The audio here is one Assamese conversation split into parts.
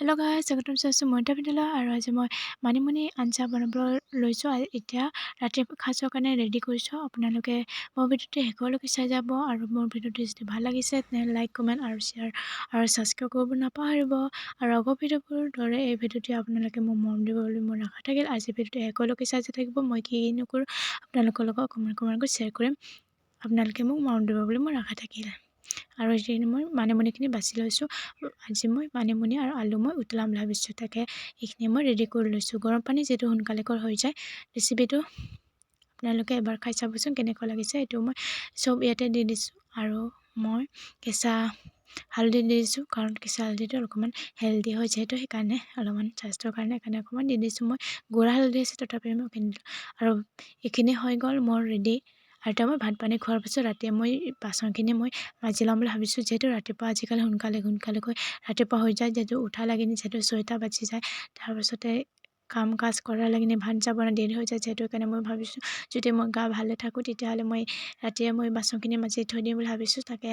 হেল্ল' গাই স্বাগতম চাইছোঁ মইতা ভিডিঅ'লৈ আৰু আজি মই মানিমুনি আঞ্জা বনাবলৈ লৈছোঁ। এতিয়া ৰাতি সাঁজৰ কাৰণে ৰেডি কৰিছোঁ। আপোনালোকে মোৰ ভিডিঅ'টো শেষলৈকে চাই যাব আৰু মোৰ ভিডিঅ'টো যদি ভাল লাগিছে তেনে লাইক কমেণ্ট আৰু শ্বেয়াৰ আৰু ছাবস্ক্ৰাইব কৰিব নাপাহৰিব। আৰু আগৰ ভিডিঅ'বোৰৰ দৰে এই ভিডিঅ'টোৱে আপোনালোকে মোক মৰম দিব বুলি মোৰ আশা থাকিল। আজি ভিডিঅ'টো শেষলৈকে চাই যাই থাকিব মই কি নকৰোঁ। আপোনালোকৰ লগত অকণমান অকণমানকৈ শ্বেয়াৰ কৰিম। আপোনালোকে মোক মৰম দিব বুলি মোৰ আশা থাকিল। আৰু এতিয়া মই মানিমুনিখিনি বাছি লৈছোঁ। আজি মই মানিমুনি আৰু আলু মই উতলাম বুলি ভাবিছোঁ তাকে এইখিনি মই ৰেডি কৰি লৈছোঁ। গৰম পানী যিহেতু সোনকালেকৈ হৈ যায় ৰেচিপিটো আপোনালোকে এবাৰ খাই চাবচোন কেনেকুৱা লাগিছে। এইটো মই চব ইয়াতে দি দিছোঁ আৰু মই কেঁচা হালধি দি দিছোঁ কাৰণ কেঁচা হালধিটো অকণমান হেল্ডি হয় যিহেতু সেইকাৰণে অলপমান স্বাস্থ্যৰ কাৰণে সেইকাৰণে অকণমান দি দিছোঁ মই। গুড়া হালধি আছে তথাপিও মই কিনি দিলোঁ। আৰু এইখিনি হৈ গ'ল মোৰ ৰেডি আৰু মই ভাত পানী খোৱাৰ পিছত ৰাতিয়ে মই বাচনখিনি মই মাজি ল'ম বুলি ভাবিছোঁ। যিহেতু ৰাতিপুৱা আজিকালি সোনকালে সোনকালেকৈ ৰাতিপুৱা হৈ যায়, যিহেতু উঠা লাগি যিহেতু ছয়টা বাজি যায়, তাৰপাছতে কাম কাজ কৰাৰ লাগি ভাত যাব দেৰি হৈ যায় যিহেতু সেইকাৰণে মই ভাবিছোঁ, যদি মই গা ভালে থাকোঁ, তেতিয়াহ'লে মই ৰাতিয়ে মই বাচনখিনি মাজি থৈ দিম বুলি ভাবিছোঁ। তাকে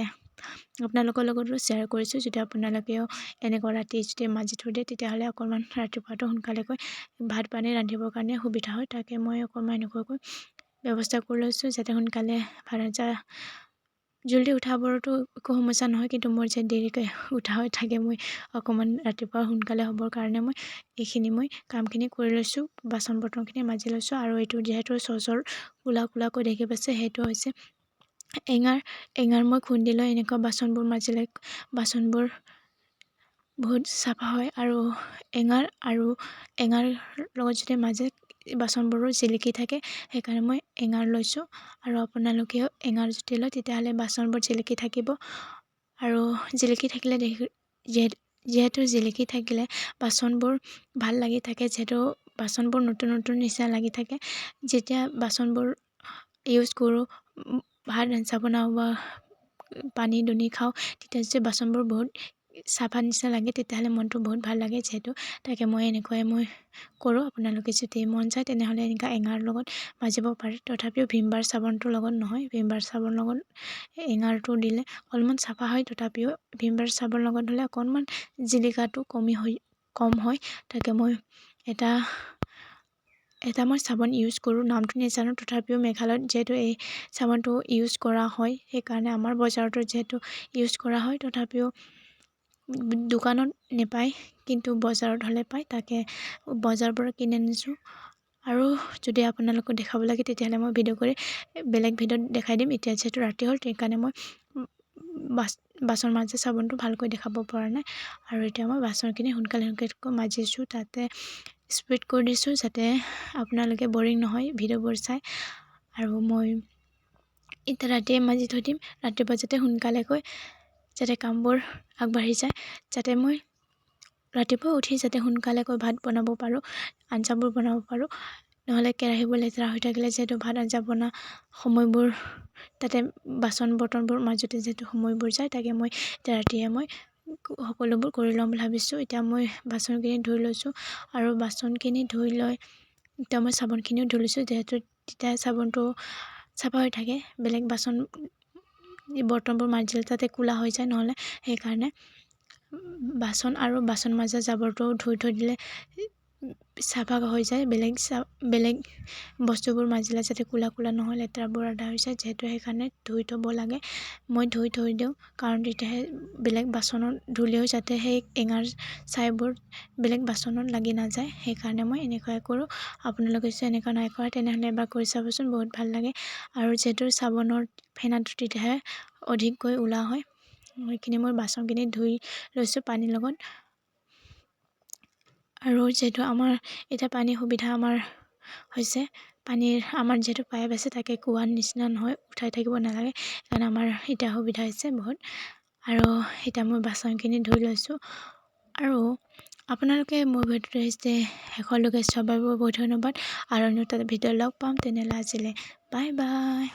আপোনালোকৰ লগতো শ্বেয়াৰ কৰিছোঁ, যদি আপোনালোকেও এনেকুৱা ৰাতি যদি মাজি থৈ দিয়ে, তেতিয়াহ'লে অকণমান ৰাতিপুৱাটো সোনকালেকৈ ভাত পানী ৰান্ধিবৰ কাৰণে সুবিধা হয়। তাকে মই অকণমান এনেকুৱাকৈ ব্যৱস্থা কৰি লৈছোঁ যাতে সোনকালে আঞ্জা জল্দি উঠাবোৰতো একো সমস্যা নহয় কিন্তু মোৰ যে দেৰিকৈ উঠা হৈ থাকে মই অকণমান ৰাতিপুৱা সোনকালে হ'বৰ কাৰণে মই এইখিনি মই কামখিনি কৰি লৈছোঁ বাচন বৰ্তনখিনি মাজি লৈছোঁ আৰু এইটো যিহেতু চচৰ কোলা কোলাকৈ দেখি পাইছে সেইটো হৈছে এঙাৰ এঙাৰ মই খুন্দি লৈ এনেকুৱা বাচনবোৰ মাজিলে বাচনবোৰ বহুত চাফা হয় আৰু এঙাৰ আৰু এঙাৰ লগত যদি মাজে বাচনবোৰো জিলিকি থাকে সেইকাৰণে মই এঙাৰ লৈছোঁ। আৰু আপোনালোকেও এঙাৰ যদি লয় তেতিয়াহ'লে বাচনবোৰ জিলিকি থাকিব। আৰু জিলিকি থাকিলে দেখি যিহেতু জিলিকি থাকিলে বাচনবোৰ ভাল লাগি থাকে যিহেতু বাচনবোৰ নতুন নতুন নিচিনা লাগি থাকে যেতিয়া বাচনবোৰ ইউজ কৰোঁ ভাত আঞ্জা বনাওঁ বা পানী দুনি খাওঁ তেতিয়া যেতিয়া বাচনবোৰ বহুত চাফা নিচিনা লাগে তেতিয়াহ'লে মনটো বহুত ভাল লাগে যিহেতু। তাকে মই এনেকুৱাই মই কৰোঁ আপোনালোকে যদি মন যায় তেনেহ'লে এনেকুৱা এঙাৰ লগত মাজিব পাৰে। তথাপিও ভীমবাৰ চাবোনটোৰ লগত নহয় ভীমবাৰ চাবোনৰ লগত এঙাৰটো দিলে অলপমান চাফা হয়। তথাপিও ভীমবাৰ চাবোনৰ লগত হ'লে অকণমান জিলিকাটো কমি হৈ কম হয়। তাকে মই এটা এটা মই চাবোন ইউজ কৰোঁ নামটো নাজানো। তথাপিও মেঘালয়ত যিহেতু এই চাবোনটো ইউজ কৰা হয় সেইকাৰণে আমাৰ বজাৰতো যিহেতু ইউজ কৰা হয় তথাপিও দোকানত নেপায়, কিন্তু বজাৰত হ'লে পায়, তাকে বজাৰৰ পৰা কিনি আনিছোঁ। আৰু যদি আপোনালোকক দেখাব লাগে, তেতিয়াহ'লে মই ভিডিঅ' কৰি বেলেগ ভিডিঅ'ত দেখাই দিম। এতিয়া যিহেতু ৰাতি হ'ল, সেইকাৰণে মই বাচ, বাচন মাজা চাবোনটো ভালকৈ দেখাব পৰা নাই। আৰু এতিয়া মই বাচনখিনি সোনকালে সোনকালে মাজিছোঁ, তাতে স্পীড কৰি দিছোঁ যাতে আপোনালোকে বৰিং নহয় ভিডিঅ'বোৰ চাই। আৰু মই এতিয়া ৰাতিয়ে মাজি থৈ দিম, ৰাতিপুৱা যাতে সোনকালেকৈ যাতে কামবোৰ আগবাঢ়ি যায় যাতে মই ৰাতিপুৱা উঠি যাতে সোনকালেকৈ ভাত বনাব পাৰোঁ আঞ্জাবোৰ বনাব পাৰোঁ। নহ'লে কেৰাহীবোৰ লেতেৰা হৈ থাকিলে যিহেতু ভাত আঞ্জা বনা সময়বোৰ তাতে বাচন বৰ্তনবোৰ মাজতে যিহেতু সময়বোৰ যায় তাকে মই এতিয়া ৰাতিয়ে মই সকলোবোৰ কৰি ল'ম বুলি ভাবিছোঁ। এতিয়া মই বাচনখিনি ধুই লৈছোঁ আৰু বাচনখিনি ধুই লৈ এতিয়া মই চাবোনখিনিও ধুই লৈছোঁ যিহেতু তেতিয়া চাবোনটো চাফা হৈ থাকে বেলেগ বাচন বৰ্তনবোৰ মাজিলে তাতে ক'লা হৈ যায় নহ'লে সেইকাৰণে বাচন আৰু বাচন মাজা জাবৰটো ধুই থৈ দিলে চাফা হৈ যায়, বেলেগ চা বেলেগ বস্তুবোৰ মাজিলে যাতে ক'লা ক'লা নহয় লেতেৰাবোৰ আদা হৈ যায়, যিহেতু সেইকাৰণে ধুই থ'ব লাগে। মই ধুই থৈ দিওঁ, কাৰণ তেতিয়াহে বেলেগ বাচনত ধুলেও যাতে সেই এঙাৰ ছাইবোৰ বেলেগ বাচনত লাগি নাযায়। সেইকাৰণে মই এনেকুৱাই কৰোঁ। আপোনালোকে যদি এনেকুৱা নাই কৰা, তেনেহ'লে এবাৰ কৰি চাবচোন, বহুত ভালো লাগে। আৰু যিহেতু চাবোনৰ ফেনাটো তেতিয়াহে অধিককৈ ওলা হয়, সেইখিনি মই বাচনখিনি ধুই লৈছোঁ পানীৰ লগত। আৰু যিহেতু আমাৰ এতিয়া পানীৰ সুবিধা আমাৰ হৈছে পানীৰ আমাৰ যিহেতু পাইপ আছে তাকে কুঁৱাৰ নিচিনা নহয় উঠাই থাকিব নালাগে সেইকাৰণে আমাৰ এতিয়া সুবিধা হৈছে বহুত। আৰু এতিয়া মই বাচনখিনি ধুই লৈছোঁ। আৰু আপোনালোকে মোৰ ভিডিঅ'টো হৈছে শেষলৈকে চোৱাৰ বাবে বহুত ধন্যবাদ। আৰু এটা ভিডিঅ' লগ পাম তেনেহ'লে আজিলৈ। Bye bye.